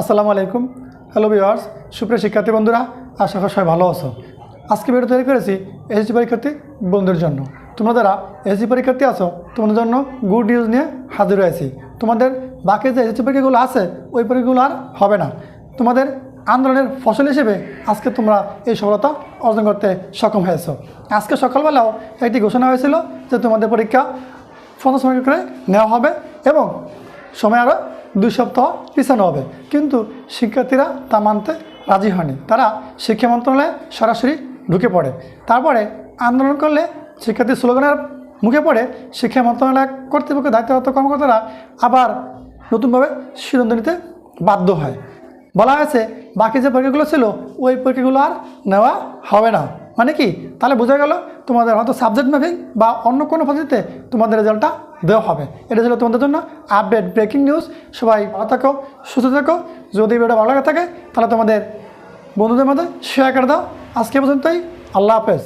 আসসালামু আলাইকুম। Hello viewers সুপ্রিয় শিক্ষার্থী বন্ধুরা, আশা করি সবাই ভালো আছো। আজকে ভিডিও তৈরি করেছি এসএসসি পরীক্ষার্থী বন্ধুদের জন্য। তোমরা যারা এসএসসি পরীক্ষার্থী আছো, তোমাদের জন্য গুড নিউজ নিয়ে হাজির হয়েছি। তোমাদের বাকি যে এসএসসি পরীক্ষাগুলো আছে, ওই পরীক্ষাগুলো আর হবে না। তোমাদের আন্দোলনের ফসল হিসেবে আজকে তোমরা এই সফলতা অর্জন করতে সক্ষম হয়েছো। আজকে সকালবেলাও একটি ঘোষণা হয়েছিল যে তোমাদের পরীক্ষা পঞ্চাশ মিনিট করে নেওয়া হবে এবং সময় আরও দুই সপ্তাহ পিছানো হবে। কিন্তু শিক্ষার্থীরা তা মানতে রাজি হয়নি। তারা শিক্ষা মন্ত্রণালয়ে সরাসরি ঢুকে পড়ে। তারপরে আন্দোলন করলে শিক্ষার্থী স্লোগানের মুখে পড়ে শিক্ষা মন্ত্রণালয় কর্তৃপক্ষ দায়িত্বরত কর্মকর্তারা আবার নতুনভাবে সিদ্ধান্ত নিতে বাধ্য হয়। বলা হয়েছে, বাকি যে পরীক্ষাগুলো ছিল, ওই পরীক্ষাগুলো আর নেওয়া হবে না। মানে কি? তাহলে বোঝা গেল তোমাদের হয়তো সাবজেক্ট ম্যাপিং বা অন্য কোনো পদ্ধতিতে তোমাদের রেজাল্টটা দেওয়া হবে। এটা ছিল তোমাদের জন্য আপডেট ব্রেকিং নিউজ সবাই ভালো থাকো, সুস্থ থাকো। যদি ভিডিও ভালো লাগে থাকে, তাহলে তোমাদের বন্ধুদের মধ্যে শেয়ার করে দাও। আজকে পর্যন্তই। আল্লাহ হাফেজ।